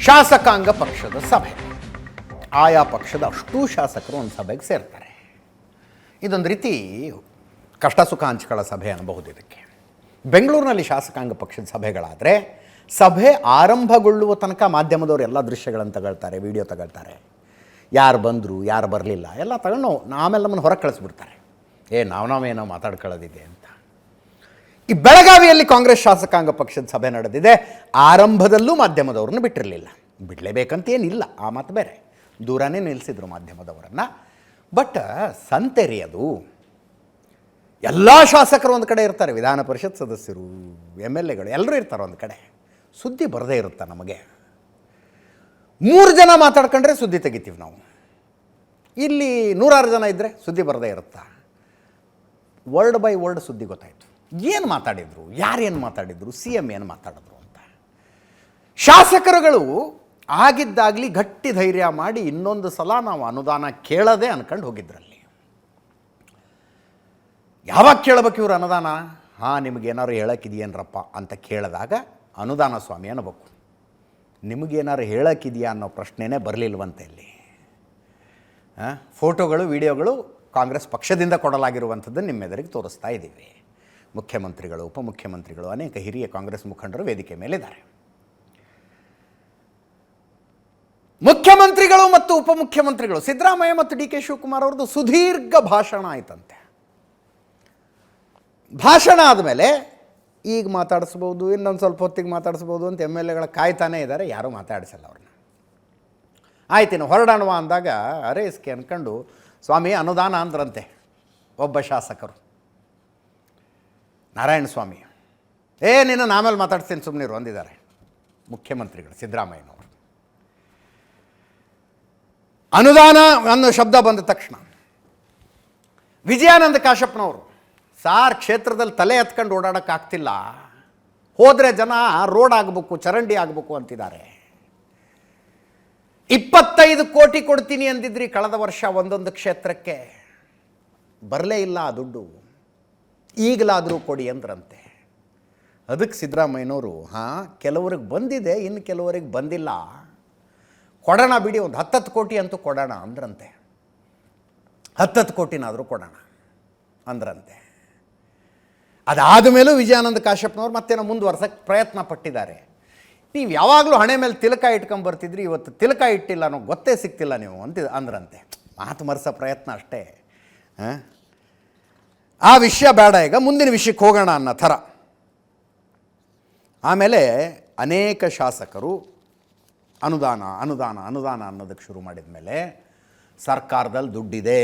ಶಾಸಕಾಂಗ ಪಕ್ಷದ ಸಭೆ. ಆಯಾ ಪಕ್ಷದ ಅಷ್ಟೂ ಶಾಸಕರು ಒಂದು ಸಭೆಗೆ ಸೇರ್ತಾರೆ. ಇದೊಂದು ರೀತಿ ಕಷ್ಟ ಸುಖ ಹಂಚಿಕೊಳ್ಳ ಸಭೆ ಅನ್ನಬಹುದು ಇದಕ್ಕೆ. ಬೆಂಗಳೂರಿನಲ್ಲಿ ಶಾಸಕಾಂಗ ಪಕ್ಷದ ಸಭೆಗಳಾದರೆ ಸಭೆ ಆರಂಭಗೊಳ್ಳುವ ತನಕ ಮಾಧ್ಯಮದವರು ಎಲ್ಲ ದೃಶ್ಯಗಳನ್ನು ತಗೊಳ್ತಾರೆ, ವಿಡಿಯೋ ತಗೊಳ್ತಾರೆ. ಯಾರು ಬಂದರು, ಯಾರು ಬರಲಿಲ್ಲ, ಎಲ್ಲ ತಗೊಂಡು ಆಮೇಲೆ ನಮ್ಮನ್ನು ಹೊರಗೆ ಕಳಿಸ್ಬಿಡ್ತಾರೆ. ಏ, ನಾವು ನಾವೇನೋ ಮಾತಾಡ್ಕೊಳ್ಳೋದಿದೆ ಅಂತ. ಈ ಬೆಳಗಾವಿಯಲ್ಲಿ ಕಾಂಗ್ರೆಸ್ ಶಾಸಕಾಂಗ ಪಕ್ಷದ ಸಭೆ ನಡೆದಿದೆ. ಆರಂಭದಲ್ಲೂ ಮಾಧ್ಯಮದವ್ರನ್ನ ಬಿಟ್ಟಿರಲಿಲ್ಲ. ಬಿಡಲೇಬೇಕಂತ ಏನಿಲ್ಲ ಆ ಮಾತು ಬೇರೆ. ದೂರನೇ ನಿಲ್ಲಿಸಿದ್ರು ಮಾಧ್ಯಮದವರನ್ನು. ಬಟ್ ಸಂತೆರಿ ಅದು ಎಲ್ಲ ಶಾಸಕರು ಒಂದು ಕಡೆ ಇರ್ತಾರೆ, ವಿಧಾನ ಪರಿಷತ್ ಸದಸ್ಯರು ಎಂ ಎಲ್ ಎಗಳು ಎಲ್ಲರೂ ಇರ್ತಾರೆ ಒಂದು ಕಡೆ. ಸುದ್ದಿ ಬರದೇ ಇರುತ್ತೆ ನಮಗೆ? ಮೂರು ಜನ ಮಾತಾಡ್ಕೊಂಡ್ರೆ ಸುದ್ದಿ ತೆಗಿತೀವಿ ನಾವು. ಇಲ್ಲಿ ನೂರಾರು ಜನ ಇದ್ದರೆ ಸುದ್ದಿ ಬರದೇ ಇರುತ್ತಾ? ವರ್ಡ್ ಬೈ ವರ್ಡ್ ಸುದ್ದಿ ಗೊತ್ತಾಯಿತು. ಏನು ಮಾತಾಡಿದರು? ಯಾರೇನು ಮಾತಾಡಿದರು? ಸಿ ಎಂ ಏನು ಮಾತಾಡಿದ್ರು ಅಂತ. ಶಾಸಕರುಗಳು ಆಗಿದ್ದಾಗಲಿ ಗಟ್ಟಿ ಧೈರ್ಯ ಮಾಡಿ ಇನ್ನೊಂದು ಸಲ ನಾವು ಅನುದಾನ ಕೇಳದೆ ಅನ್ಕೊಂಡು ಹೋಗಿದ್ರಲ್ಲಿ. ಯಾವಾಗ ಕೇಳಬೇಕು ಇವರು ಅನುದಾನ? ಹಾಂ ನಿಮಗೇನಾದ್ರು ಹೇಳೋಕ್ಕಿದೆಯೇನ್ರಪ್ಪ ಅಂತ ಕೇಳಿದಾಗ ಅನುದಾನ ಸ್ವಾಮಿ ಅನ್ನಬೇಕು ನಿಮಗೇನಾದ್ರು ಹೇಳೋಕ್ಕಿದೆಯಾ ಅನ್ನೋ ಪ್ರಶ್ನೆನೇ ಬರಲಿಲ್ವಂತೆ ಇಲ್ಲಿ. ಫೋಟೋಗಳು, ವಿಡಿಯೋಗಳು ಕಾಂಗ್ರೆಸ್ ಪಕ್ಷದಿಂದ ಕೊಡಲಾಗಿರುವಂಥದ್ದು ನಿಮ್ಮೆದುರಿಗೆ ತೋರಿಸ್ತಾ ಇದ್ದೀವಿ ಮುಖ್ಯಮಂತ್ರಿಗಳು, ಉಪಮುಖ್ಯಮಂತ್ರಿಗಳು, ಅನೇಕ ಹಿರಿಯ ಕಾಂಗ್ರೆಸ್ ಮುಖಂಡರು ವೇದಿಕೆ ಮೇಲಿದ್ದಾರೆ. ಮುಖ್ಯಮಂತ್ರಿಗಳು ಮತ್ತು ಉಪಮುಖ್ಯಮಂತ್ರಿಗಳು, ಸಿದ್ದರಾಮಯ್ಯ ಮತ್ತು ಡಿ ಕೆ ಶಿವಕುಮಾರ್ ಅವ್ರದ್ದು ಸುದೀರ್ಘ ಭಾಷಣ ಆಯ್ತಂತೆ. ಭಾಷಣ ಆದಮೇಲೆ ಈಗ ಮಾತಾಡಿಸ್ಬೋದು, ಇನ್ನೊಂದು ಸ್ವಲ್ಪ ಹೊತ್ತಿಗೆ ಮಾತಾಡಿಸ್ಬೋದು ಅಂತ ಎಂ ಎಲ್ ಎಗಳ ಕಾಯ್ತಾನೇ ಇದ್ದಾರೆ, ಯಾರೂ ಮಾತಾಡಿಸಲ್ಲ ಅವ್ರನ್ನ. ಆಯ್ತಿನ ಹೊರಡಾಣುವ ಅಂದಾಗ ಅರೆ ಇಸ್ಕೆ ಅನ್ಕೊಂಡು ಸ್ವಾಮಿ ಅನುದಾನ ಅಂದ್ರಂತೆ, ಒಬ್ಬ ಶಾಸಕರು. ನಾರಾಯಣ ಸ್ವಾಮಿ. ಏ, ನೀನು ನಾಮೇಲೆ ಮಾತಾಡ್ತೀನಿ ಸುಮ್ಮನಿರು ಅಂದಿದ್ದಾರೆ. ಮುಖ್ಯಮಂತ್ರಿಗಳು, ಸಿದ್ದರಾಮಯ್ಯನವರು. ಅನುದಾನ ಅನ್ನೋ ಶಬ್ದ ಬಂದ ತಕ್ಷಣ, ವಿಜಯಾನಂದ ಕಾಶಪ್ಪನವರು, ಸಾರ್ ಕ್ಷೇತ್ರದಲ್ಲಿ ತಲೆ ಎತ್ಕೊಂಡು ಓಡಾಡೋಕ್ಕಾಗ್ತಿಲ್ಲ. ಹೋದರೆ ಜನ ರೋಡ್ ಆಗಬೇಕು, ಚರಂಡಿ ಆಗಬೇಕು ಅಂತಿದ್ದಾರೆ. ಇಪ್ಪತ್ತೈದು ಕೋಟಿ ಕೊಡ್ತೀನಿ ಅಂದಿದ್ರಿ ಕಳೆದ ವರ್ಷ ಒಂದೊಂದು ಕ್ಷೇತ್ರಕ್ಕೆ. ಬರಲೇ ಇಲ್ಲ ಆ ದುಡ್ಡು. ಈಗಲಾದರೂ ಕೊಡಿ ಅಂದ್ರಂತೆ. ಅದಕ್ಕೆ ಸಿದ್ದರಾಮಯ್ಯನವರು, ಹಾಂ, ಕೆಲವ್ರಿಗೆ ಬಂದಿದೆ, ಇನ್ನು ಕೆಲವರಿಗೆ ಬಂದಿಲ್ಲ. ಕೊಡೋಣ ಬಿಡಿ, ಒಂದು ಹತ್ತತ್ತು ಕೋಟಿ ಅಂತೂ ಕೊಡೋಣ ಅಂದ್ರಂತೆ. ಹತ್ತತ್ತು ಕೋಟಿನಾದರೂ ಕೊಡೋಣ ಅಂದ್ರಂತೆ. ಅದಾದ ಮೇಲೂ ವಿಜಯಾನಂದ ಕಾಶ್ಯಪ್ನವ್ರು ನಾವು ಮುಂದುವರ್ಸಕ್ಕೆ ಪ್ರಯತ್ನ ಪಟ್ಟಿದ್ದಾರೆ. ನೀವು ಯಾವಾಗಲೂ ಹಣೆ ಮೇಲೆ ತಿಲಕ ಇಟ್ಕೊಂಬರ್ತಿದ್ರಿ ಇವತ್ತು ತಿಲಕ ಇಟ್ಟಿಲ್ಲ ಅನ್ನೋ ಗೊತ್ತೇ ಸಿಗ್ತಿಲ್ಲ ನೀವು ಅಂತ, ಅಂದ್ರಂತೆ. ಮಾತು ಮರೆಸೋ ಪ್ರಯತ್ನ ಅಷ್ಟೇ. ಆ? ಆ ವಿಷಯ ಬೇಡ, ಈಗ ಮುಂದಿನ ವಿಷಯಕ್ಕೆ ಹೋಗೋಣ ಅನ್ನೋ ಥರ. ಆಮೇಲೆ ಅನೇಕ ಶಾಸಕರು ಅನುದಾನ ಅನುದಾನ ಅನುದಾನ ಅನ್ನೋದಕ್ಕೆ ಶುರು ಮಾಡಿದ ಮೇಲೆ ಸರ್ಕಾರದಲ್ಲಿ ದುಡ್ಡಿದೆ.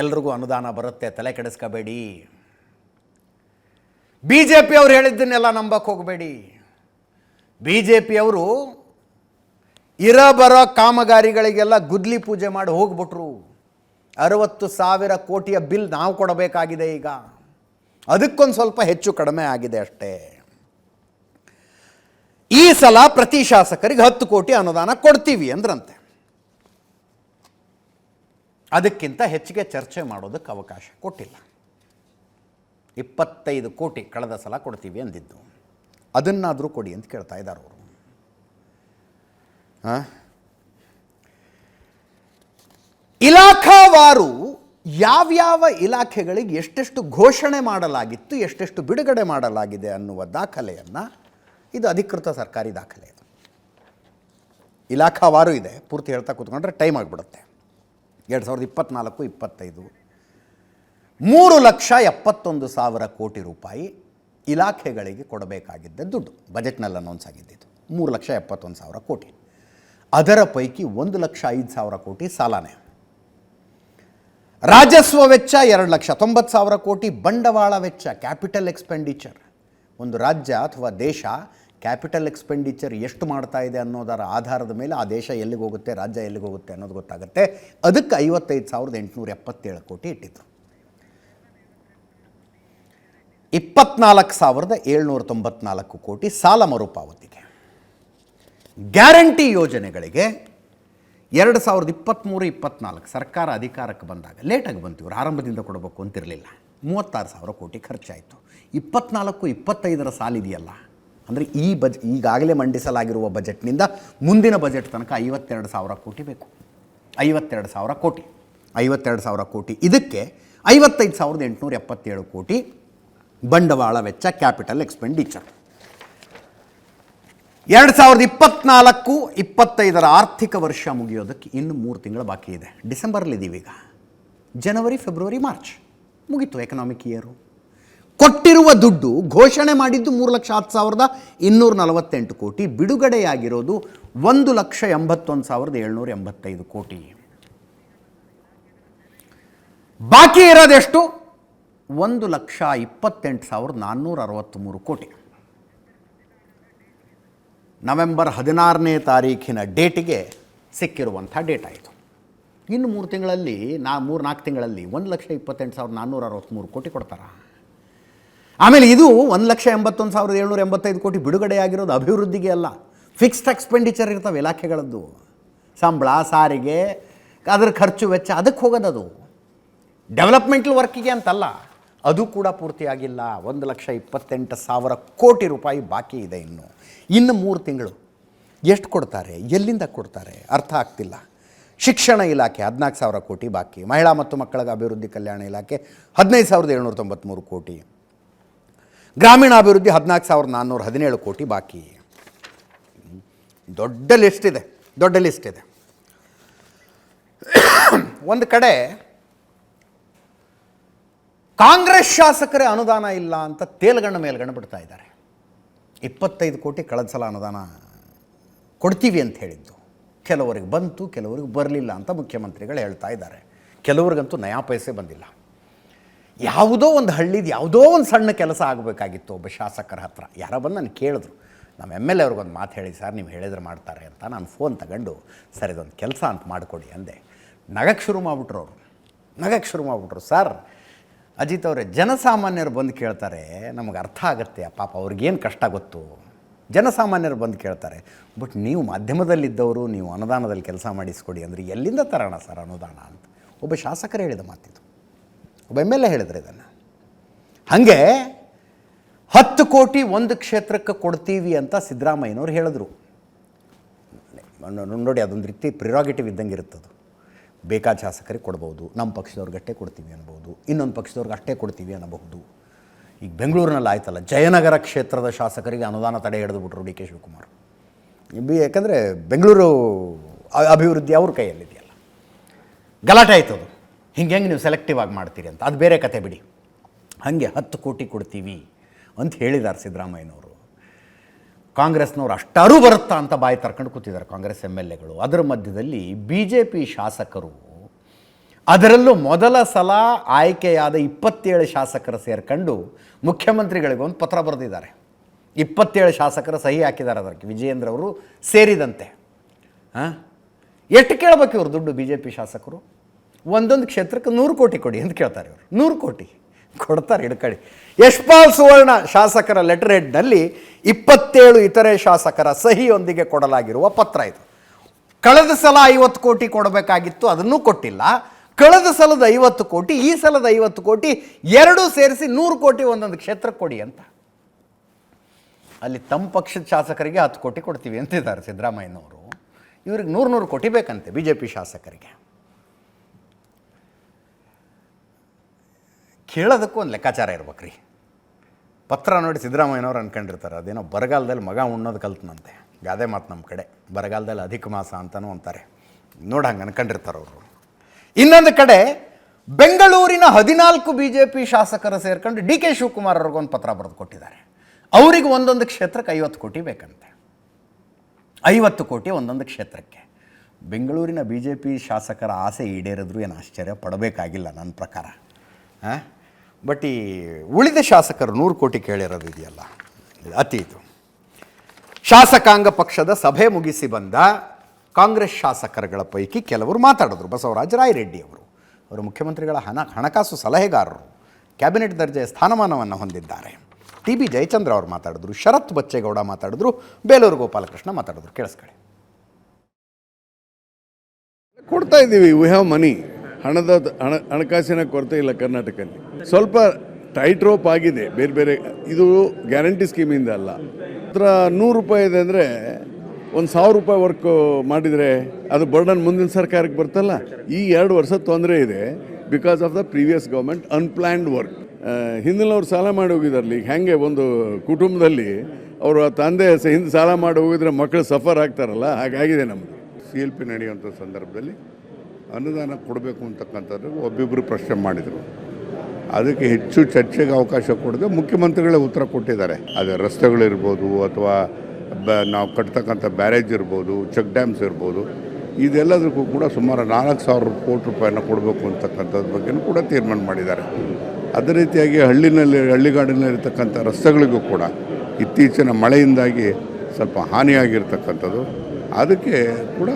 ಎಲ್ರಿಗೂ ಅನುದಾನ ಬರುತ್ತೆ, ತಲೆ ಕೆಡಿಸ್ಕೋಬೇಡಿ. ಬಿ ಜೆ ಪಿ ಅವ್ರು ಹೇಳಿದ್ದನ್ನೆಲ್ಲ ನಂಬಕ್ಕೆ ಹೋಗಬೇಡಿ. ಬಿ ಜೆ ಪಿಯವರು ಇರ ಬರೋ ಕಾಮಗಾರಿಗಳಿಗೆಲ್ಲ ಗುದ್ಲಿ ಪೂಜೆ ಮಾಡಿ ಹೋಗ್ಬಿಟ್ರು. ಅರವತ್ತು ಸಾವಿರ ಕೋಟಿಯ ಬಿಲ್ ನಾವು ಕೊಡಬೇಕಾಗಿದೆ ಈಗ. ಅದಕ್ಕೊಂದು ಸ್ವಲ್ಪ ಹೆಚ್ಚು ಕಡಿಮೆ ಆಗಿದೆ ಅಷ್ಟೇ. ಈ ಸಲ ಪ್ರತಿ ಶಾಸಕರಿಗೆ ಹತ್ತು ಕೋಟಿ ಅನುದಾನ ಕೊಡ್ತೀವಿ ಅಂದ್ರಂತೆ. ಅದಕ್ಕಿಂತ ಹೆಚ್ಚಿಗೆ ಚರ್ಚೆ ಮಾಡೋದಕ್ಕೆ ಅವಕಾಶ ಕೊಟ್ಟಿಲ್ಲ. ಇಪ್ಪತ್ತೈದು ಕೋಟಿ ಕಳೆದ ಸಲ ಕೊಡ್ತೀವಿ ಅಂದಿದ್ದು. ಅದನ್ನಾದರೂ ಕೊಡಿ ಅಂತ ಕೇಳ್ತಾ ಇದ್ದಾರೆ ಅವರು. ಆ? ಇಲಾಖಾವಾರು ಯಾವ್ಯಾವ ಇಲಾಖೆಗಳಿಗೆ ಎಷ್ಟೆಷ್ಟು ಘೋಷಣೆ ಮಾಡಲಾಗಿತ್ತು, ಎಷ್ಟೆಷ್ಟು ಬಿಡುಗಡೆ ಮಾಡಲಾಗಿದೆ ಅನ್ನುವ ದಾಖಲೆಯನ್ನು ಇದು ಅಧಿಕೃತ ಸರ್ಕಾರಿ ದಾಖಲೆ. ಇಲಾಖಾವಾರು ಇದೆ, ಪೂರ್ತಿ ಹೇಳ್ತಾ ಕೂತ್ಕೊಂಡ್ರೆ ಟೈಮ್ ಆಗಿಬಿಡುತ್ತೆ. ಎರಡು ಸಾವಿರದ ಇಪ್ಪತ್ತ್ನಾಲ್ಕು ಇಪ್ಪತ್ತೈದು. ಮೂರು ಲಕ್ಷ ಎಪ್ಪತ್ತೊಂದು ಸಾವಿರ ಕೋಟಿ ರೂಪಾಯಿ ಇಲಾಖೆಗಳಿಗೆ ಕೊಡಬೇಕಾಗಿದ್ದ ದುಡ್ಡು, ಬಜೆಟ್ನಲ್ಲಿ ಅನೌನ್ಸ್ ಆಗಿದ್ದಿದ್ದು. ಮೂರು ಲಕ್ಷ ಎಪ್ಪತ್ತೊಂದು ಸಾವಿರ ಕೋಟಿ. ಅದರ ಪೈಕಿ ಒಂದು ಲಕ್ಷ ಐದು ಸಾವಿರ ಕೋಟಿ ಸಾಲನೇ. ರಾಜಸ್ವ ವೆಚ್ಚ ಎರಡು ಲಕ್ಷ ತೊಂಬತ್ತು ಸಾವಿರ ಕೋಟಿ, ಬಂಡವಾಳ ವೆಚ್ಚ ಕ್ಯಾಪಿಟಲ್ ಎಕ್ಸ್ಪೆಂಡಿಚರ್ ಒಂದು ರಾಜ್ಯ ಅಥವಾ ದೇಶ ಕ್ಯಾಪಿಟಲ್ ಎಕ್ಸ್ಪೆಂಡಿಚರ್ ಎಷ್ಟು ಮಾಡ್ತಾ ಇದೆ ಅನ್ನೋದರ ಆಧಾರದ ಮೇಲೆ ಆ ದೇಶ ಎಲ್ಲಿಗೆ ಹೋಗುತ್ತೆ, ರಾಜ್ಯ ಎಲ್ಲಿಗೆ ಹೋಗುತ್ತೆ ಅನ್ನೋದು ಗೊತ್ತಾಗುತ್ತೆ. ಅದಕ್ಕೆ ಐವತ್ತೈದು ಸಾವಿರದ ಎಂಟುನೂರ ಎಪ್ಪತ್ತೇಳು ಕೋಟಿ ಇಟ್ಟಿದ್ದು ಇಪ್ಪತ್ನಾಲ್ಕು ಸಾವಿರದ ಏಳ್ನೂರ ತೊಂಬತ್ನಾಲ್ಕು ಕೋಟಿ ಸಾಲ ಮರುಪಾವತಿಗೆ. ಗ್ಯಾರಂಟಿ ಯೋಜನೆಗಳಿಗೆ ಎರಡು ಸಾವಿರದ ಇಪ್ಪತ್ತ್ಮೂರು ಇಪ್ಪತ್ನಾಲ್ಕು ಸರ್ಕಾರ ಅಧಿಕಾರಕ್ಕೆ ಬಂದಾಗ ಲೇಟಾಗಿ ಬಂತು ಇವರು. ಆರಂಭದಿಂದ ಕೊಡಬೇಕು ಅಂತಿರಲಿಲ್ಲ. ಮೂವತ್ತಾರು ಸಾವಿರ ಕೋಟಿ ಖರ್ಚಾಯಿತು. ಇಪ್ಪತ್ನಾಲ್ಕು, ಇಪ್ಪತ್ತೈದರ ಸಾಲಿದೆಯಲ್ಲ. ಅಂದರೆ ಈ ಬಜ್, ಈಗಾಗಲೇ ಮಂಡಿಸಲಾಗಿರುವ ಬಜೆಟ್ನಿಂದ ಮುಂದಿನ ಬಜೆಟ್ ತನಕ ಐವತ್ತೆರಡು ಸಾವಿರ ಕೋಟಿ ಬೇಕು. ಐವತ್ತೆರಡು ಸಾವಿರ ಕೋಟಿ. ಐವತ್ತೆರಡು ಸಾವಿರ ಕೋಟಿ. ಇದಕ್ಕೆ ಐವತ್ತೈದು ಸಾವಿರದ ಎಂಟುನೂರ ಎಪ್ಪತ್ತೇಳು ಕೋಟಿ ಬಂಡವಾಳ ವೆಚ್ಚ, ಕ್ಯಾಪಿಟಲ್ ಎಕ್ಸ್ಪೆಂಡಿಚರ್. ಎರಡು ಸಾವಿರದ ಇಪ್ಪತ್ನಾಲ್ಕು, ಇಪ್ಪತ್ತೈದರ ಆರ್ಥಿಕ ವರ್ಷ ಮುಗಿಯೋದಕ್ಕೆ ಇನ್ನು ಮೂರು ತಿಂಗಳು ಬಾಕಿ ಇದೆ. ಡಿಸೆಂಬರ್ಲಿದ್ದೀವಿ ಈಗ ಜನವರಿ, ಫೆಬ್ರವರಿ, ಮಾರ್ಚ್ ಮುಗೀತು ಎಕನಾಮಿಕ್ ಇಯರು ಕೊಟ್ಟಿರುವ ದುಡ್ಡು ಘೋಷಣೆ ಮಾಡಿದ್ದು ಮೂರು ಲಕ್ಷ ಹತ್ತು ಸಾವಿರದ ಇನ್ನೂರ ನಲವತ್ತೆಂಟು ಕೋಟಿ. ಬಿಡುಗಡೆಯಾಗಿರೋದು ಒಂದು ಲಕ್ಷ ಎಂಬತ್ತೊಂದು ಸಾವಿರದ ಏಳ್ನೂರ ಎಂಬತ್ತೈದು ಕೋಟಿ. ಬಾಕಿ ಇರೋದೆಷ್ಟು? ಒಂದು ಲಕ್ಷ ಇಪ್ಪತ್ತೆಂಟು ಸಾವಿರದ ನಾನ್ನೂರ ಅರವತ್ತ್ಮೂರು ಕೋಟಿ. ನವೆಂಬರ್ ಹದಿನಾರನೇ ತಾರೀಖಿನ ಡೇಟಿಗೆ ಸಿಕ್ಕಿರುವಂಥ ಡೇಟ್ ಆಯಿತು ಇನ್ನು ಮೂರು ತಿಂಗಳಲ್ಲಿ, ನಾ ಮೂರು ನಾಲ್ಕು ತಿಂಗಳಲ್ಲಿ ಒಂದು ಲಕ್ಷ ಇಪ್ಪತ್ತೆಂಟು ಸಾವಿರದ ನಾನ್ನೂರ ಅರವತ್ತ್ಮೂರು ಕೋಟಿ ಕೊಡ್ತಾರ? ಆಮೇಲೆ ಇದು ಒಂದು ಲಕ್ಷ ಎಂಬತ್ತೊಂದು ಸಾವಿರದ ಏಳ್ನೂರ ಎಂಬತ್ತೈದು ಕೋಟಿ ಬಿಡುಗಡೆಯಾಗಿರೋದು ಅಭಿವೃದ್ಧಿಗೆ ಅಲ್ಲ. ಫಿಕ್ಸ್ಡ್ ಎಕ್ಸ್ಪೆಂಡಿಚರ್ ಇರ್ತವೆ ಇಲಾಖೆಗಳದ್ದು. ಸಂಬಳ, ಸಾರಿಗೆ, ಅದರ ಖರ್ಚು ವೆಚ್ಚ, ಅದಕ್ಕೆ ಹೋಗೋದದು. ಡೆವಲಪ್ಮೆಂಟಲ್ ವರ್ಕಿಗೆ ಅಂತಲ್ಲ. ಅದು ಕೂಡ ಪೂರ್ತಿಯಾಗಿಲ್ಲ. ಒಂದು ಲಕ್ಷ ಇಪ್ಪತ್ತೆಂಟು ಸಾವಿರ ಕೋಟಿ ರೂಪಾಯಿ ಬಾಕಿ ಇದೆ ಇನ್ನು. ಇನ್ನು ಮೂರು ತಿಂಗಳು. ಎಷ್ಟು ಕೊಡ್ತಾರೆ? ಎಲ್ಲಿಂದ ಕೊಡ್ತಾರೆ? ಅರ್ಥ ಆಗ್ತಿಲ್ಲ. ಶಿಕ್ಷಣ ಇಲಾಖೆ ಹದಿನಾಲ್ಕು ಸಾವಿರ ಕೋಟಿ ಬಾಕಿ. ಮಹಿಳಾ ಮತ್ತು ಮಕ್ಕಳ ಅಭಿವೃದ್ಧಿ ಕಲ್ಯಾಣ ಇಲಾಖೆ ಹದಿನೈದು ಸಾವಿರದ ಏಳ್ನೂರ ತೊಂಬತ್ತ್ಮೂರು ಕೋಟಿ. ಗ್ರಾಮೀಣಾಭಿವೃದ್ಧಿ ಹದಿನಾಲ್ಕು ಸಾವಿರದ ನಾನ್ನೂರ ಹದಿನೇಳು ಕೋಟಿ ಬಾಕಿ. ದೊಡ್ಡ ಲಿಸ್ಟ್ ಇದೆ. ದೊಡ್ಡ ಲಿಸ್ಟ್ ಇದೆ. ಒಂದು ಕಡೆ ಕಾಂಗ್ರೆಸ್ ಶಾಸಕರೇ ಅನುದಾನ ಇಲ್ಲ ಅಂತ ತೇಲ್ಗಣ್ಣ ಮೇಲ್ಗಣ್ಣ ಬಿಡ್ತಾ ಇದ್ದಾರೆ. ಇಪ್ಪತ್ತೈದು ಕೋಟಿ ಕಳೆದ ಸಲ ಅನುದಾನ ಕೊಡ್ತೀವಿ ಅಂತ ಹೇಳಿದ್ದು. ಕೆಲವರಿಗೆ ಬಂತು, ಕೆಲವರಿಗೆ ಬರಲಿಲ್ಲ ಅಂತ ಮುಖ್ಯಮಂತ್ರಿಗಳು ಹೇಳ್ತಾ ಇದ್ದಾರೆ. ಕೆಲವ್ರಿಗಂತೂ ನಯಾ ಪೈಸೆ ಬಂದಿಲ್ಲ. ಯಾವುದೋ ಒಂದು ಹಳ್ಳಿದು ಯಾವುದೋ ಒಂದು ಸಣ್ಣ ಕೆಲಸ ಆಗಬೇಕಾಗಿತ್ತು ಒಬ್ಬ ಶಾಸಕರ ಹತ್ರ. ಯಾರೋ ಬಂದು ನಾನು ಕೇಳಿದ್ರು. ನಮ್ಮ ಎಂ ಎಲ್ ಎ ಅವ್ರಿಗೊಂದು ಮಾತು ಹೇಳಿ, ಸರ್, ನೀವು ಹೇಳಿದ್ರೆ ಮಾಡ್ತಾರೆ ಅಂತ ನಾನು ಫೋನ್ ತಗೊಂಡು, ಸರ್, ಇದೊಂದು ಕೆಲಸ ಅಂತ ಮಾಡಿಕೊಡಿ ಅಂದೆ. ನಗಕ್ಕೆ ಶುರು ಮಾಡಿಬಿಟ್ರು ಅವರು. ನಗಕ್ಕೆ ಶುರು ಮಾಡಿಬಿಟ್ರು. ಸರ್ ಅಜಿತ್ ಅವರೇ, ಜನಸಾಮಾನ್ಯರು ಬಂದು ಕೇಳ್ತಾರೆ, ನಮಗೆ ಅರ್ಥ ಆಗುತ್ತೆ ಪಾಪ ಅವ್ರಿಗೇನು ಕಷ್ಟ ಗೊತ್ತು? ಜನಸಾಮಾನ್ಯರು ಬಂದು ಕೇಳ್ತಾರೆ, ಬಟ್ ನೀವು ಮಾಧ್ಯಮದಲ್ಲಿದ್ದವರು, ನೀವು ಅನುದಾನದಲ್ಲಿ ಕೆಲಸ ಮಾಡಿಸ್ಕೊಡಿ ಅಂದರೆ ಎಲ್ಲಿಂದ ತರೋಣ ಸರ್ ಅನುದಾನ ಅಂತ? ಒಬ್ಬ ಶಾಸಕರು ಹೇಳಿದ ಮಾತಿದು. ಒಬ್ಬ ಎಂ ಎಲ್ ಎ ಹೇಳಿದ್ರೆ ಇದನ್ನು. ಹಾಗೆ, ಹತ್ತು ಕೋಟಿ ಒಂದು ಕ್ಷೇತ್ರಕ್ಕೆ ಕೊಡ್ತೀವಿ ಅಂತ ಸಿದ್ದರಾಮಯ್ಯನವ್ರು ಹೇಳಿದ್ರು. ನೋಡಿ ಅದೊಂದು ರೀತಿ ಪ್ರಿರಾಗೇಟಿವ್ ಇದ್ದಂಗೆ ಇರುತ್ತದು. ಬೇಕಾದ ಶಾಸಕರಿಗೆ ಕೊಡ್ಬೋದು. ನಮ್ಮ ಪಕ್ಷದವ್ರಿಗೆ ಅಷ್ಟೇ ಕೊಡ್ತೀವಿ ಅನ್ಬೋದು. ಇನ್ನೊಂದು ಪಕ್ಷದವ್ರಿಗೆ ಅಷ್ಟೇ ಕೊಡ್ತೀವಿ ಅನ್ನಬಹುದು. ಈಗ ಬೆಂಗಳೂರಿನಲ್ಲಿ ಆಯ್ತಲ್ಲ, ಜಯನಗರ ಕ್ಷೇತ್ರದ ಶಾಸಕರಿಗೆ ಅನುದಾನ ತಡೆ ಹಿಡಿದು ಬಿಟ್ರು ಡಿ ಕೆ ಶಿವಕುಮಾರ್. ಬಿ ಯಾಕಂದರೆ ಬೆಂಗಳೂರು ಅಭಿವೃದ್ಧಿ ಅವ್ರ ಕೈಯಲ್ಲಿದೆಯಲ್ಲ. ಗಲಾಟೆ ಆಯ್ತು ಅದು. ಹಿಂಗೆ ಹೆಂಗೆ ನೀವು ಸೆಲೆಕ್ಟಿವ್ ಆಗಿ ಮಾಡ್ತೀರಿ ಅಂತ. ಅದು ಬೇರೆ ಕತೆ ಬಿಡಿ. ಹಾಗೆ ಹತ್ತು ಕೋಟಿ ಕೊಡ್ತೀವಿ ಅಂತ ಹೇಳಿದ್ದಾರೆ ಸಿದ್ದರಾಮಯ್ಯನವರು. ಕಾಂಗ್ರೆಸ್ನವ್ರು ಅಷ್ಟಾರು ಬರುತ್ತಾ ಅಂತ ಬಾಯಿ ತರ್ಕೊಂಡು ಕೂತಿದ್ದಾರೆ ಕಾಂಗ್ರೆಸ್ ಎಂ ಎಲ್ ಎಗಳು. ಅದರ ಮಧ್ಯದಲ್ಲಿ ಬಿ ಜೆ ಪಿ ಶಾಸಕರು, ಅದರಲ್ಲೂ ಮೊದಲ ಸಲ ಆಯ್ಕೆಯಾದ ಇಪ್ಪತ್ತೇಳು ಶಾಸಕರು ಸೇರ್ಕೊಂಡು ಮುಖ್ಯಮಂತ್ರಿಗಳಿಗೆ ಒಂದು ಪತ್ರ ಬರೆದಿದ್ದಾರೆ. ಇಪ್ಪತ್ತೇಳು ಶಾಸಕರ ಸಹಿ ಹಾಕಿದ್ದಾರೆ ಅದಕ್ಕೆ, ವಿಜಯೇಂದ್ರ ಅವರು ಸೇರಿದಂತೆ. ಹಾಂ ಎಷ್ಟು ಕೇಳಬೇಕು ಇವರು ದುಡ್ಡು ಬಿ ಜೆ ಪಿ ಶಾಸಕರು? ಒಂದೊಂದು ಕ್ಷೇತ್ರಕ್ಕೆ ನೂರು ಕೋಟಿ ಕೊಡಿ ಅಂತ ಕೇಳ್ತಾರೆ ಇವರು. ನೂರು ಕೋಟಿ. ಕೊಡ್ತಾರೆ ಹಿಡ್ಕಡಿ ಯಶ್ಪಾಲ್ ಸುವರ್ಣ ಶಾಸಕರ ಲೆಟರ್ ಹೆಡ್ನಲ್ಲಿ ಇಪ್ಪತ್ತೇಳು ಇತರೆ ಶಾಸಕರ ಸಹಿಯೊಂದಿಗೆ ಕೊಡಲಾಗಿರುವ ಪತ್ರ ಇದು. ಕಳೆದ ಸಲ ಐವತ್ತು ಕೋಟಿ ಕೊಡಬೇಕಾಗಿತ್ತು, ಅದನ್ನೂ ಕೊಟ್ಟಿಲ್ಲ. ಕಳೆದ ಸಲದ ಐವತ್ತು ಕೋಟಿ, ಈ ಸಲದ ಐವತ್ತು ಕೋಟಿ ಎರಡೂ ಸೇರಿಸಿ ನೂರು ಕೋಟಿ ಒಂದೊಂದು ಕ್ಷೇತ್ರಕ್ಕೆ ಕೊಡಿ ಅಂತ. ಅಲ್ಲಿ ತಮ್ಮ ಪಕ್ಷದ ಶಾಸಕರಿಗೆ ಹತ್ತು ಕೋಟಿ ಕೊಡ್ತೀವಿ ಅಂತಿದ್ದಾರೆ ಸಿದ್ದರಾಮಯ್ಯನವರು. ಇವ್ರಿಗೆ ನೂರು ನೂರು ಕೋಟಿ ಬೇಕಂತೆ ಬಿ ಜೆ ಪಿ ಶಾಸಕರಿಗೆ. ಕೇಳೋದಕ್ಕೂ ಒಂದು ಲೆಕ್ಕಾಚಾರ ಇರ್ಬೇಕ್ರಿ. ಪತ್ರ ನೋಡಿ ಸಿದ್ದರಾಮಯ್ಯನವ್ರು ಅನ್ಕೊಂಡಿರ್ತಾರೆ, ಅದೇನೋ ಬರಗಾಲದಲ್ಲಿ ಮಗ ಉಣ್ಣೋದು ಕಲ್ತನಂತೆ. ಗಾದೆ ಮಾತು ನಮ್ಮ ಕಡೆ, ಬರಗಾಲದಲ್ಲಿ ಅಧಿಕ ಮಾಸ ಅಂತಲೂ ಅಂತಾರೆ. ನೋಡಿ ಹಂಗೆ ಅನ್ಕೊಂಡಿರ್ತಾರೆ ಅವರು. ಇನ್ನೊಂದು ಕಡೆ ಬೆಂಗಳೂರಿನ ಹದಿನಾಲ್ಕು ಬಿ ಜೆ ಪಿ ಶಾಸಕರು ಸೇರ್ಕೊಂಡು ಡಿ ಕೆ ಶಿವಕುಮಾರ್ ಅವ್ರಿಗೊಂದು ಪತ್ರ ಬರೆದು ಕೊಟ್ಟಿದ್ದಾರೆ. ಅವರಿಗೆ ಒಂದೊಂದು ಕ್ಷೇತ್ರಕ್ಕೆ ಐವತ್ತು ಕೋಟಿ ಬೇಕಂತೆ. ಐವತ್ತು ಕೋಟಿ ಒಂದೊಂದು ಕ್ಷೇತ್ರಕ್ಕೆ. ಬೆಂಗಳೂರಿನ ಬಿ ಜೆ ಪಿ ಶಾಸಕರ ಆಸೆ ಈಡೇರಿದ್ರು ಏನು ಆಶ್ಚರ್ಯ ಪಡಬೇಕಾಗಿಲ್ಲ ನನ್ನ ಪ್ರಕಾರ. ಬಟ್ ಈ ಉಳಿದ ಶಾಸಕರು ನೂರು ಕೋಟಿ ಕೇಳಿರೋದು ಇದೆಯಲ್ಲ, ಇದು ಅತಿ ಇದು. ಶಾಸಕಾಂಗ ಪಕ್ಷದ ಸಭೆ ಮುಗಿಸಿ ಬಂದ ಕಾಂಗ್ರೆಸ್ ಶಾಸಕರುಗಳ ಪೈಕಿ ಕೆಲವರು ಮಾತಾಡಿದ್ರು, ಬಸವರಾಜ ರಾಯರೆಡ್ಡಿ ಅವರು. ಅವರು ಮುಖ್ಯಮಂತ್ರಿಗಳ ಹಣ, ಹಣಕಾಸು ಸಲಹೆಗಾರರು, ಕ್ಯಾಬಿನೆಟ್ ದರ್ಜೆಯ ಸ್ಥಾನಮಾನವನ್ನು ಹೊಂದಿದ್ದಾರೆ. ಟಿ ಬಿ ಜಯಚಂದ್ರ ಅವರು ಮಾತಾಡಿದ್ರು, ಶರತ್ ಬಚ್ಚೇಗೌಡ ಮಾತಾಡಿದ್ರು, ಬೇಲೂರು ಗೋಪಾಲಕೃಷ್ಣ ಮಾತಾಡಿದ್ರು. ಕೇಳಿಸ್ಕೊಳ್ಳಿ. ಕೊಡ್ತಾ ಇದ್ದೀವಿ ವಿ ಹ್ಯಾವ್ ಮನಿ ಹಣದ ಹಣ, ಹಣಕಾಸಿನ ಕೊರತೆ ಇಲ್ಲ ಕರ್ನಾಟಕದಲ್ಲಿ. ಸ್ವಲ್ಪ ಟೈಟ್ ರೋಪ್ ಆಗಿದೆ, ಬೇರೆ ಬೇರೆ, ಇದು ಗ್ಯಾರಂಟಿ ಸ್ಕೀಮಿಂದ ಅಲ್ಲ. ಹತ್ರ ನೂರು ರೂಪಾಯಿ ಇದೆ ಅಂದರೆ ಒಂದು ಸಾವಿರ ರೂಪಾಯಿ ವರ್ಕ್ ಮಾಡಿದರೆ ಅದು ಬರ್ಡನ್ ಮುಂದಿನ ಸರ್ಕಾರಕ್ಕೆ ಬರ್ತಲ್ಲ. ಈ ಎರಡು ವರ್ಷ ತೊಂದರೆ ಇದೆ because of the previous government unplanned work ಹಿಂದಿನವ್ರು ಸಾಲ ಮಾಡಿ ಹೋಗಿದಾರಲ್ಲ ಈಗ ಹೆಂಗೆ ಒಂದು ಕುಟುಂಬದಲ್ಲಿ ಅವರು ತಂದೆ ಹಿಂದೆ ಸಾಲ ಮಾಡಿ ಹೋಗಿದ್ರೆ ಮಕ್ಕಳು ಸಫರ್ ಆಗ್ತಾರಲ್ಲ ಹಾಗಾಗಿದೆ ನಮ್ಮದು ಸಿ ಎಲ್ ಪಿ ನಡೆಯುವಂಥ ಸಂದರ್ಭದಲ್ಲಿ ಅನುದಾನ ಕೊಡಬೇಕು ಅಂತಕ್ಕಂಥದ್ದು ಒಬ್ಬಿಬ್ಬರು ಪ್ರಶ್ನೆ ಮಾಡಿದರು. ಅದಕ್ಕೆ ಹೆಚ್ಚು ಚರ್ಚೆಗೆ ಅವಕಾಶ ಕೊಡದೆ ಮುಖ್ಯಮಂತ್ರಿಗಳೇ ಉತ್ತರ ಕೊಟ್ಟಿದ್ದಾರೆ. ಅದೇ ರಸ್ತೆಗಳಿರ್ಬೋದು ಅಥವಾ ಬ ನಾವು ಕಟ್ತಕ್ಕಂಥ ಬ್ಯಾರೇಜ್ ಇರ್ಬೋದು, ಚೆಕ್ ಡ್ಯಾಮ್ಸ್ ಇರ್ಬೋದು. ಇದೆಲ್ಲದಕ್ಕೂ ಕೂಡ ಸುಮಾರು ನಾಲ್ಕು ಸಾವಿರ ಕೋಟಿ ರೂಪಾಯಿನ ಕೊಡಬೇಕು ಅಂತಕ್ಕಂಥದ್ರ ಬಗ್ಗೆನೂ ಕೂಡ ತೀರ್ಮಾನ ಮಾಡಿದ್ದಾರೆ. ಅದೇ ರೀತಿಯಾಗಿ ಹಳ್ಳಿನಲ್ಲಿ, ಹಳ್ಳಿಗಾಡಿನಲ್ಲಿರ್ತಕ್ಕಂಥ ರಸ್ತೆಗಳಿಗೂ ಕೂಡ ಇತ್ತೀಚಿನ ಮಳೆಯಿಂದಾಗಿ ಸ್ವಲ್ಪ ಹಾನಿಯಾಗಿರ್ತಕ್ಕಂಥದ್ದು. ಅದಕ್ಕೆ ಕೂಡ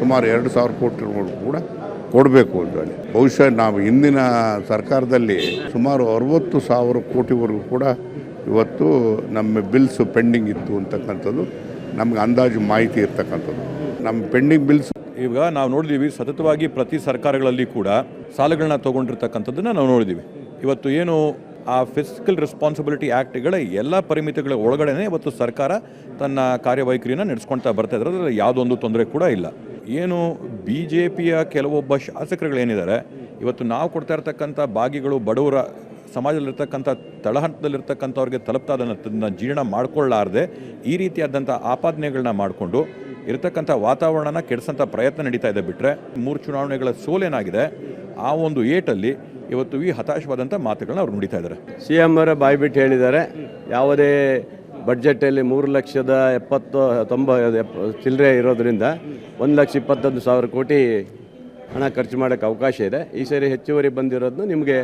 ಸುಮಾರು ಎರಡು ಸಾವಿರ ಕೋಟಿ ರೂಪಾಯಿ ಕೂಡ ಕೊಡಬೇಕು ಅಂತ ಹೇಳಿ. ಬಹುಶಃ ನಾವು ಹಿಂದಿನ ಸರ್ಕಾರದಲ್ಲಿ ಸುಮಾರು ಅರವತ್ತು ಸಾವಿರ ಕೋಟಿವರೆಗೂ ಕೂಡ ಇವತ್ತು ನಮ್ಮ ಬಿಲ್ಸ್ ಪೆಂಡಿಂಗ್ ಇತ್ತು ಅಂತಕ್ಕಂಥದ್ದು, ನಮ್ಗೆ ಅಂದಾಜು ಮಾಹಿತಿ ಇರ್ತಕ್ಕಂಥದ್ದು. ನಮ್ಮ ಪೆಂಡಿಂಗ್ ಬಿಲ್ಸ್ ಈಗ ನಾವು ನೋಡಿದ್ದೀವಿ ಸತತವಾಗಿ ಪ್ರತಿ ಸರ್ಕಾರಗಳಲ್ಲಿ ಕೂಡ ಸಾಲಗಳನ್ನ ತೊಗೊಂಡಿರ್ತಕ್ಕಂಥದ್ದನ್ನು ನಾವು ನೋಡಿದ್ದೀವಿ ಇವತ್ತು ಏನು ಆ ಫಿಸಿಕಲ್ ರೆಸ್ಪಾನ್ಸಿಬಿಲಿಟಿ ಆ್ಯಕ್ಟ್ಗಳ ಎಲ್ಲ ಪರಿಮಿತಿಗಳ ಒಳಗಡೆನೆ ಇವತ್ತು ಸರ್ಕಾರ ತನ್ನ ಕಾರ್ಯವೈಖರಿನ ನಡೆಸ್ಕೊಳ್ತಾ ಬರ್ತಾ ಇದ್ದಾರೆ. ಅದರಲ್ಲಿ ಯಾವುದೊಂದು ತೊಂದರೆ ಕೂಡ ಇಲ್ಲ. ಏನು ಬಿ ಜೆ ಪಿಯ ಕೆಲವೊಬ್ಬ ಶಾಸಕರುಗಳೇನಿದ್ದಾರೆ, ಇವತ್ತು ನಾವು ಕೊಡ್ತಾ ಇರ್ತಕ್ಕಂಥ ಬಾಗಿಗಳು ಬಡವರ ಸಮಾಜದಲ್ಲಿರ್ತಕ್ಕಂಥ ತಳಹಂತದಲ್ಲಿರ್ತಕ್ಕಂಥವ್ರಿಗೆ ತಲುಪ್ತಾ ಅದನ್ನು ಜೀರ್ಣ ಮಾಡ್ಕೊಳ್ಳಾರ್ದೆ ಈ ರೀತಿಯಾದಂಥ ಆಪಾದನೆಗಳನ್ನ ಮಾಡಿಕೊಂಡು ಇರತಕ್ಕಂಥ ವಾತಾವರಣನ ಕೆಡಿಸೋಂಥ ಪ್ರಯತ್ನ ನಡೀತಾ ಇದೆ ಬಿಟ್ಟರೆ ಮೂರು ಚುನಾವಣೆಗಳ ಸೋಲೇನಾಗಿದೆ. ಆ ಒಂದು ಏಟಲ್ಲಿ ಇವತ್ತು ಈ ಹತಾಶವಾದಂಥ ಮಾತುಗಳನ್ನ ಅವ್ರು ನುಡಿತಾ ಇದ್ದಾರೆ. ಸಿ ಎಂ ಅವರ ಬಾಯ್ಬಿಟ್ಟು ಹೇಳಿದ್ದಾರೆ. ಯಾವುದೇ ಬಡ್ಜೆಟಲ್ಲಿ ಮೂರು ಲಕ್ಷದ ಎಪ್ಪತ್ತು ತೊಂಬ ಚಿಲ್ಲರೆ ಇರೋದರಿಂದ ಒಂದು ಲಕ್ಷ ಇಪ್ಪತ್ತೊಂದು ಸಾವಿರ ಕೋಟಿ ಹಣ ಖರ್ಚು ಮಾಡೋಕ್ಕೆ ಅವಕಾಶ ಇದೆ. ಈ ಸರಿ ಹೆಚ್ಚುವರಿ ಬಂದಿರೋದನ್ನ ನಿಮಗೆ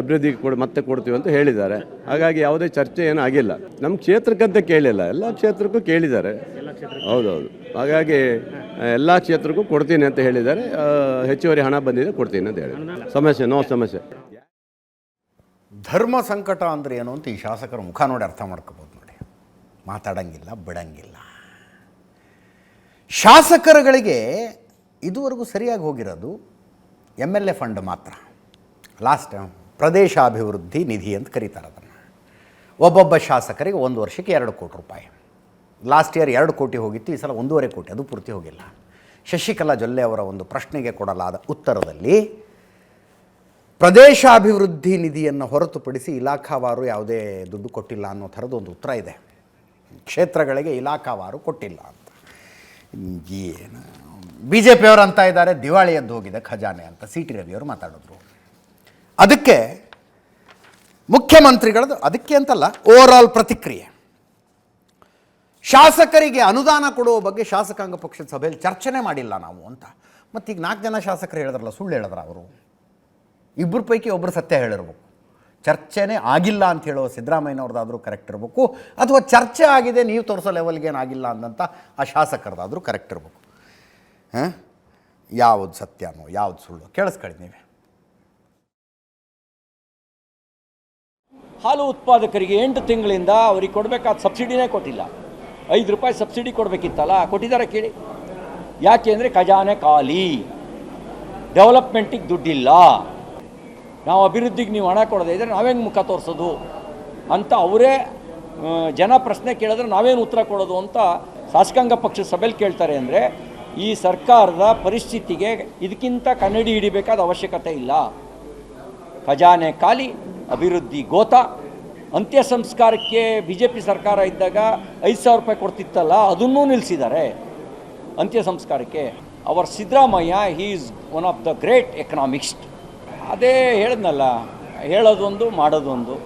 ಅಭಿವೃದ್ಧಿಗೆ ಕೊಡ್, ಮತ್ತೆ ಕೊಡ್ತೀವಿ ಅಂತ ಹೇಳಿದ್ದಾರೆ. ಹಾಗಾಗಿ ಯಾವುದೇ ಚರ್ಚೆ ಏನೂ ಆಗಿಲ್ಲ. ನಮ್ಮ ಕ್ಷೇತ್ರಕ್ಕಂತ ಕೇಳಿಲ್ಲ. ಎಲ್ಲ ಕ್ಷೇತ್ರಕ್ಕೂ ಕೇಳಿದ್ದಾರೆ. ಹೌದೌದು. ಹಾಗಾಗಿ, ಎಲ್ಲ ಕ್ಷೇತ್ರಕ್ಕೂ ಕೊಡ್ತೀನಿ ಅಂತ ಹೇಳಿದ್ದಾರೆ. ಹೆಚ್ಚುವರಿ ಹಣ ಬಂದಿದೆ, ಕೊಡ್ತೀನಿ ಅಂತ ಹೇಳಿ ಸಮಸ್ಯೆ, ನೋ ಸಮಸ್ಯೆ. ಧರ್ಮ ಸಂಕಟ ಅಂದರೆ ಏನು ಅಂತ ಈ ಶಾಸಕರ ಮುಖ ನೋಡಿ ಅರ್ಥ ಮಾಡ್ಕೋಬೋದು ನೋಡಿ. ಮಾತಾಡಂಗಿಲ್ಲ, ಬಿಡಂಗಿಲ್ಲ. ಶಾಸಕರುಗಳಿಗೆ ಇದುವರೆಗೂ ಸರಿಯಾಗಿ ಹೋಗಿರೋದು ಎಂ ಎಲ್ ಎ ಫಂಡ್ ಮಾತ್ರ. ಲಾಸ್ಟ್ ಪ್ರದೇಶಾಭಿವೃದ್ಧಿ ನಿಧಿ ಅಂತ ಕರೀತಾರೆ ಅದನ್ನು. ಒಬ್ಬೊಬ್ಬ ಶಾಸಕರಿಗೆ ಒಂದು ವರ್ಷಕ್ಕೆ ಎರಡು ಕೋಟಿ ರೂಪಾಯಿ. ಲಾಸ್ಟ್ ಇಯರ್ ಎರಡು ಕೋಟಿ ಹೋಗಿತ್ತು, ಈ ಸಲ ಒಂದೂವರೆ ಕೋಟಿ, ಅದು ಪೂರ್ತಿ ಹೋಗಿಲ್ಲ. ಶಶಿಕಲಾ ಜೊಲ್ಲೆ ಅವರ ಒಂದು ಪ್ರಶ್ನೆಗೆ ಕೊಡಲಾದ ಉತ್ತರದಲ್ಲಿ, ಪ್ರದೇಶಾಭಿವೃದ್ಧಿ ನಿಧಿಯನ್ನು ಹೊರತುಪಡಿಸಿ ಇಲಾಖಾವಾರು ಯಾವುದೇ ದುಡ್ಡು ಕೊಟ್ಟಿಲ್ಲ ಅನ್ನೋ ಥರದ್ದು ಒಂದು ಉತ್ತರ ಇದೆ. ಕ್ಷೇತ್ರಗಳಿಗೆ ಇಲಾಖಾವಾರು ಕೊಟ್ಟಿಲ್ಲ ಅಂತ. ಏನು? ಬಿ ಜೆ ಪಿಯವರು ಅಂತ ಇದ್ದಾರೆ, ದಿವಾಳಿ ಎದ್ದು ಹೋಗಿದೆ ಖಜಾನೆ ಅಂತ ಸಿ ಟಿ ರವಿಯವರು ಮಾತಾಡಿದ್ರು. ಅದಕ್ಕೆ ಮುಖ್ಯಮಂತ್ರಿಗಳದ್ದು ಅದಕ್ಕೆ ಅಂತಲ್ಲ ಓವರ್ ಆಲ್ ಪ್ರತಿಕ್ರಿಯೆ. ಶಾಸಕರಿಗೆ ಅನುದಾನ ಕೊಡುವ ಬಗ್ಗೆ ಶಾಸಕಾಂಗ ಪಕ್ಷದ ಸಭೆಯಲ್ಲಿ ಚರ್ಚೆನೆ ಮಾಡಿಲ್ಲ ನಾವು ಅಂತ. ಮತ್ತೀಗ ನಾಲ್ಕು ಜನ ಶಾಸಕರು ಹೇಳಿದ್ರಲ್ಲ, ಸುಳ್ಳು ಹೇಳಿದ್ರ ಅವರು. ಇಬ್ಬರು ಪೈಕಿ ಒಬ್ಬರು ಸತ್ಯ ಹೇಳಿರ್ಬೇಕು. ಚರ್ಚೆನೇ ಆಗಿಲ್ಲ ಅಂತ ಹೇಳುವ ಸಿದ್ದರಾಮಯ್ಯನವ್ರದ್ದಾದರೂ ಕರೆಕ್ಟ್ ಇರಬೇಕು. ಅಥವಾ ಚರ್ಚೆ ಆಗಿದೆ, ನೀವು ತೋರಿಸೋ ಲೆವೆಲ್ಗೇನಾಗಿಲ್ಲ ಅಂದಂಥ ಆ ಶಾಸಕರದಾದರೂ ಕರೆಕ್ಟ್ ಇರಬೇಕು. ಯಾವುದು ಸತ್ಯನೋ, ಯಾವ್ದು ಸುಳ್ಳು ಕೇಳಿಸ್ಕೊಳ್ಳಿ ನೀವೇ. ಹಾಲು ಉತ್ಪಾದಕರಿಗೆ ಎಂಟು ತಿಂಗಳಿಂದ ಅವ್ರಿಗೆ ಕೊಡಬೇಕಾದ ಸಬ್ಸಿಡಿನೇ ಕೊಟ್ಟಿಲ್ಲ. ಐದು ರೂಪಾಯಿ ಸಬ್ಸಿಡಿ ಕೊಡಬೇಕಿತ್ತಲ್ಲ, ಕೊಟ್ಟಿದ್ದಾರೆ ಕೇಳಿ. ಯಾಕೆ ಅಂದರೆ ಖಜಾನೆ ಖಾಲಿ. ಡೆವಲಪ್ಮೆಂಟಿಗೆ ದುಡ್ಡಿಲ್ಲ. ನಾವು ಅಭಿವೃದ್ಧಿಗೆ ನೀವು ಹಣ ಕೊಡದೇ ಇದ್ದರೆ ನಾವೇನು ಮುಖ ತೋರಿಸೋದು? ಅಂತ ಅವರೇ ಜನ ಪ್ರಶ್ನೆ ಕೇಳಿದ್ರೆ ನಾವೇನು ಉತ್ತರ ಕೊಡೋದು ಅಂತ ಶಾಸಕಾಂಗ ಪಕ್ಷದ ಸಭೆಯಲ್ಲಿ ಕೇಳ್ತಾರೆ ಅಂದರೆ ಈ ಸರ್ಕಾರದ ಪರಿಸ್ಥಿತಿಗೆ ಇದಕ್ಕಿಂತ ಕನ್ನಡಿ ಹಿಡಿಬೇಕಾದ ಅವಶ್ಯಕತೆ ಇಲ್ಲ. ಖಜಾನೆ ಖಾಲಿ, ಅಭಿವೃದ್ಧಿ ಗೋತ. ಅಂತ್ಯ ಸಂಸ್ಕಾರಕ್ಕೆ ಬಿ ಜೆ ಪಿ ಸರ್ಕಾರ ಇದ್ದಾಗ ಐದು ಸಾವಿರ ರೂಪಾಯಿ ಕೊಡ್ತಿತ್ತಲ್ಲ, ಅದನ್ನೂ ನಿಲ್ಲಿಸಿದ್ದಾರೆ ಅಂತ್ಯ ಸಂಸ್ಕಾರಕ್ಕೆ our Siddaramaiah he is one of the great economist ಅದೇ ಹೇಳಿದ್ನಲ್ಲ, ಹೇಳೋದೊಂದು, ಮಾಡೋದೊಂದು.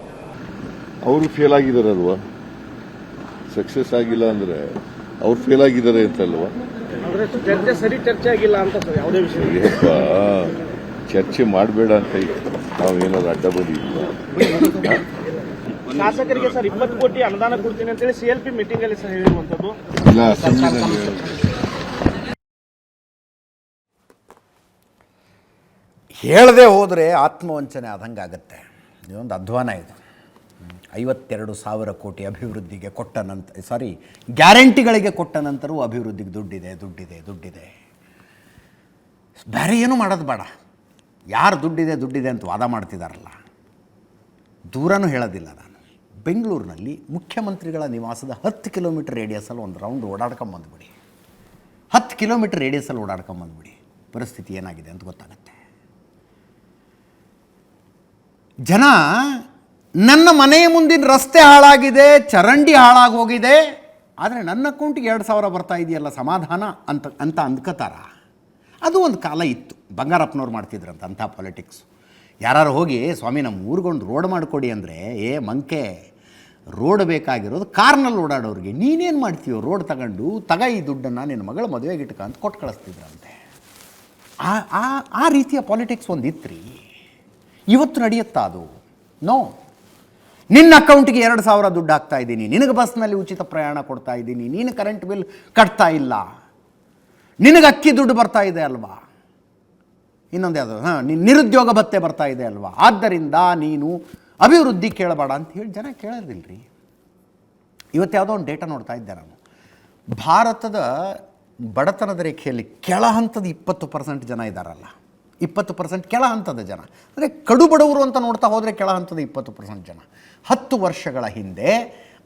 ಅವರು ಫೇಲ್ ಆಗಿದಾರಲ್ವಾ ಸಕ್ಸಸ್ ಆಗಿಲ್ಲ ಅಂದ್ರೆ ಅವ್ರು ಫೇಲ್ ಆಗಿದ್ದಾರೆ ಅಂತಲ್ವಾ? ಚರ್ಚೆ ಸರಿ ಚರ್ಚೆ ಆಗಿಲ್ಲ ಅಂತ ಸರ್ ಯಾವುದೇ ವಿಷಯ. ಚರ್ಚೆ ಮಾಡಬೇಡ ಅಂತ ನಾವೇನಾದ್ರು ಅಡ್ಡ ಬದಿ ಶಾಸಕರಿಗೆ ಸರ್ ಇಪ್ಪತ್ತು ಕೋಟಿ ಅನುದಾನ ಕೊಡ್ತೀನಿ ಅಂತೇಳಿ ಸಿ ಎಲ್ ಪಿ ಮೀಟಿಂಗ್ ಅಲ್ಲಿ ಸರ್ ಹೇಳಿರುವಂತದ್ದು ಇಲ್ಲ ಹೇಳದೆ ಹೋದರೆ ಆತ್ಮವಂಚನೆ ಆದಂಗಾಗತ್ತೆ. ಆಗುತ್ತೆ ಇದೊಂದು ಅಧ್ವಾನ ಇದು. ಐವತ್ತೆರಡು ಸಾವಿರ ಕೋಟಿ ಅಭಿವೃದ್ಧಿಗೆ ಕೊಟ್ಟ ನಂತರ ಸಾರಿ ಗ್ಯಾರಂಟಿಗಳಿಗೆ ಕೊಟ್ಟ ನಂತರವೂ ಅಭಿವೃದ್ಧಿಗೆ ದುಡ್ಡಿದೆ ದುಡ್ಡಿದೆ ದುಡ್ಡಿದೆ. ಬೇರೆ ಏನೂ ಮಾಡೋದು ಬೇಡ. ಯಾರು ದುಡ್ಡಿದೆ ದುಡ್ಡಿದೆ ಅಂತ ವಾದ ಮಾಡ್ತಿದ್ದಾರಲ್ಲ ದೂರನೂ ಹೇಳೋದಿಲ್ಲ ನಾನು. ಬೆಂಗಳೂರಿನಲ್ಲಿ ಮುಖ್ಯಮಂತ್ರಿಗಳ ನಿವಾಸದ ಹತ್ತು ಕಿಲೋಮೀಟರ್ ರೇಡಿಯಸಲ್ಲಿ ಒಂದು ರೌಂಡ್ ಓಡಾಡ್ಕೊಂಬಂದ್ಬಿಡಿ ಹತ್ತು ಕಿಲೋಮೀಟರ್ ರೇಡಿಯಸಲ್ಲಿ ಓಡಾಡ್ಕೊಂಬಂದ್ಬಿಡಿ ಪರಿಸ್ಥಿತಿ ಏನಾಗಿದೆ ಅಂತ ಗೊತ್ತಾಗುತ್ತೆ. ಜನ ನನ್ನ ಮನೆಯ ಮುಂದಿನ ರಸ್ತೆ ಹಾಳಾಗಿದೆ, ಚರಂಡಿ ಹಾಳಾಗಿ ಹೋಗಿದೆ ಆದರೆ ನನ್ನ ಅಕೌಂಟಿಗೆ ಎರಡು ಸಾವಿರ ಬರ್ತಾ ಇದೆಯಲ್ಲ ಸಮಾಧಾನ ಅಂತ ಅಂತ ಅಂದ್ಕೋತಾರ. ಅದು ಒಂದು ಕಾಲ ಇತ್ತು. ಬಂಗಾರಪ್ಪನವ್ರು ಮಾಡ್ತಿದ್ರಂತ ಅಂಥ ಪಾಲಿಟಿಕ್ಸ್ ಯಾರು ಹೋಗಿ, ಸ್ವಾಮಿ, ನಮ್ಮ ಊರಿಗೊಂಡು ರೋಡ್ ಮಾಡಿಕೊಡಿ ಅಂದರೆ, ಏ ಮಂಕೆ ರೋಡ್ ಬೇಕಾಗಿರೋದು ಕಾರ್ನಲ್ಲಿ ಓಡಾಡೋರಿಗೆ. ನೀನೇನು ಮಾಡ್ತೀಯೋ ರೋಡ್ ತಗೊಂಡು, ತಗ ಈ ದುಡ್ಡನ್ನು ನಿನ್ನ ಮಗಳ ಮದುವೆಗೆ ಇಟ್ಕ ಅಂತ ಕೊಟ್ಟು ಕಳಿಸ್ತಿದ್ರಂತೆ. ಆ ಆ ಆ ರೀತಿಯ ಪಾಲಿಟಿಕ್ಸ್ ಒಂದು ರೀ ಇವತ್ತು ನಡೆಯುತ್ತಾ ಅದು? ನೋ ನಿನ್ನ ಅಕೌಂಟ್ಗೆ ಎರಡು ಸಾವಿರ ದುಡ್ಡು ಹಾಕ್ತಾ ಇದ್ದೀನಿ. ನಿನಗೆ ಬಸ್ನಲ್ಲಿ ಉಚಿತ ಪ್ರಯಾಣ ಕೊಡ್ತಾ ಇದ್ದೀನಿ. ನೀನು ಕರೆಂಟ್ ಬಿಲ್ ಕಟ್ತಾ ಇಲ್ಲ. ನಿನಗೆ ಅಕ್ಕಿ ದುಡ್ಡು ಬರ್ತಾ ಇದೆ ಅಲ್ವಾ? ಇನ್ನೊಂದು ಯಾವುದು? ಹಾಂ ನಿರುದ್ಯೋಗ ಭತ್ತೆ ಬರ್ತಾ ಇದೆ ಅಲ್ವಾ? ಆದ್ದರಿಂದ ನೀನು ಅಭಿವೃದ್ಧಿ ಕೇಳಬೇಡ ಅಂತ ಹೇಳಿ ಜನ ಕೇಳೋದಿಲ್ಲ ರೀ ಇವತ್ತು ಯಾವುದೋ ಒಂದು ಡೇಟಾ ನೋಡ್ತಾ ಇದ್ದೆ ನಾನು. ಭಾರತದ ಬಡತನದ ರೇಖೆಯಲ್ಲಿ ಕೆಳ ಹಂತದ ಇಪ್ಪತ್ತು ಪರ್ಸೆಂಟ್ ಜನ ಇದ್ದಾರಲ್ಲ ಇಪ್ಪತ್ತು ಪರ್ಸೆಂಟ್ ಕೆಳ ಹಂತದ ಜನ. ಅಂದರೆ ಕಡು ಬಡವರು ಅಂತ ನೋಡ್ತಾ ಹೋದರೆ ಕೆಳ ಹಂತದ ಇಪ್ಪತ್ತು ಪರ್ಸೆಂಟ್ ಜನ. ಹತ್ತು ವರ್ಷಗಳ ಹಿಂದೆ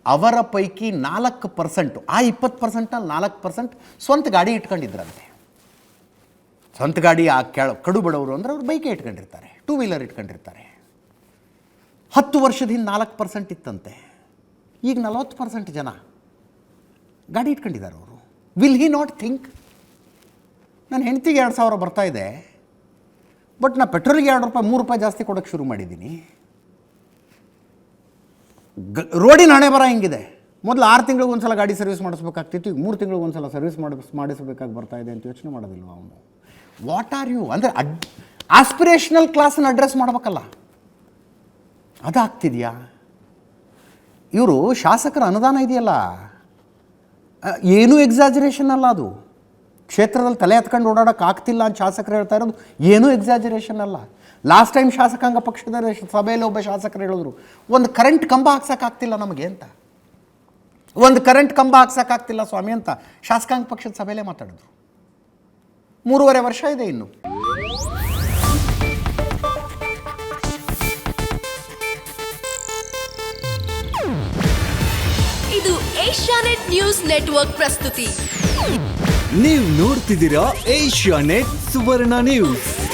ಅವರ ಪೈಕಿ ನಾಲ್ಕು ಪರ್ಸೆಂಟು, ಆ ಇಪ್ಪತ್ತು ಪರ್ಸೆಂಟಲ್ಲಿ ನಾಲ್ಕು ಪರ್ಸೆಂಟ್ ಸ್ವಂತ ಗಾಡಿ ಇಟ್ಕೊಂಡಿದ್ರಂತೆ. ಸ್ವಂತ ಗಾಡಿ ಆ ಕೆಳ ಕಡು ಬಡವರು ಅಂದರೆ ಅವ್ರು ಬೈಕೇ ಇಟ್ಕೊಂಡಿರ್ತಾರೆ, ಟೂ ವೀಲರ್ ಇಟ್ಕೊಂಡಿರ್ತಾರೆ. ಹತ್ತು ವರ್ಷದ ಹಿಂದೆ ನಾಲ್ಕು ಪರ್ಸೆಂಟ್ ಇತ್ತಂತೆ, ಈಗ ನಲವತ್ತು ಪರ್ಸೆಂಟ್ ಜನ ಗಾಡಿ ಇಟ್ಕೊಂಡಿದ್ದಾರೆ ಅವರು. ವಿಲ್ ಹಿ ನಾಟ್ ಥಿಂಕ್ ನನ್ನ ಹೆಂಡ್ತಿಗೆ ಎರಡು ಸಾವಿರ ಬರ್ತಾ ಇದೆ, ಬಟ್ ನಾನು ಪೆಟ್ರೋಲ್ಗೆ ಎರಡು ರೂಪಾಯಿ, ಮೂರು ರೂಪಾಯಿ ಜಾಸ್ತಿ ಕೊಡೋಕ್ಕೆ ಶುರು ಮಾಡಿದ್ದೀನಿ. ಗ, ರೋಡಿನ ಹಣೆ ಬರ ಹಿಂಗಿದೆ? ಮೊದಲು ಆರು ತಿಂಗಳಿಗೆ ಒಂದು ಸಲ ಗಾಡಿ ಸರ್ವಿಸ್ ಮಾಡಿಸ್ಬೇಕಾಗ್ತಿತ್ತು, ಈಗ ಮೂರು ತಿಂಗಳಿಗೆ ಒಂದು ಸಲ ಸರ್ವಿಸ್ ಮಾಡಿಸ್, ಮಾಡಿಸಬೇಕಾಗಿ ಬರ್ತಾ ಇದೆ ಅಂತ ಯೋಚನೆ ಮಾಡೋದಿಲ್ವ ಅವನು? ವಾಟ್ ಆರ್ ಯು ಅಂದರೆ ಅಡ್ ಆಸ್ಪಿರೇಷನಲ್ ಕ್ಲಾಸನ್ನ ಅಡ್ರೆಸ್ ಮಾಡ್ಬೇಕಲ್ಲ. ಅದಾಗ್ತಿದೆಯಾ? ಇವರು ಶಾಸಕರ ಅನುದಾನ ಇದೆಯಲ್ಲ. ಏನೂ ಎಕ್ಸಾಜರೇಷನ್ ಅಲ್ಲ ಅದು. ಕ್ಷೇತ್ರದಲ್ಲಿ ತಲೆ ಎತ್ಕೊಂಡು ಓಡಾಡೋಕ್ಕಾಗ್ತಿಲ್ಲ ಅಂತ ಶಾಸಕರು ಹೇಳ್ತಾ ಇರೋದು, ಏನೂ ಎಕ್ಸಾಜರೇಷನ್ ಅಲ್ಲ. ಲಾಸ್ಟ್ ಟೈಮ್ ಶಾಸಕಾಂಗ ಪಕ್ಷದ ಸಭೆಯಲ್ಲಿ ಒಬ್ಬ ಶಾಸಕರು ಹೇಳಿದ್ರು ಒಂದು ಕರೆಂಟ್ ಕಂಬ ಹಾಕ್ಸೋಕ್ಕಾಗ್ತಿಲ್ಲ ನಮಗೆ ಅಂತ. ಒಂದು ಕರೆಂಟ್ ಕಂಬ ಹಾಕ್ಸೋಕ್ಕಾಗ್ತಿಲ್ಲ ಸ್ವಾಮಿ ಅಂತ ಶಾಸಕಾಂಗ ಪಕ್ಷದ ಸಭೆಯಲ್ಲೇ ಮಾತಾಡಿದ್ರು. ಮೂರುವರೆ ವರ್ಷ ಇದೆ ಇನ್ನು. ಇದು ಏಷ್ಯಾನೆಟ್ ನ್ಯೂಸ್ ನೆಟ್ವರ್ಕ್ ಪ್ರಸ್ತುತಿ. ನೀವು ನೋಡ್ತಿದ್ದೀರಾ ಏಷ್ಯಾನೆಟ್ ಸುವರ್ಣ ನ್ಯೂಸ್.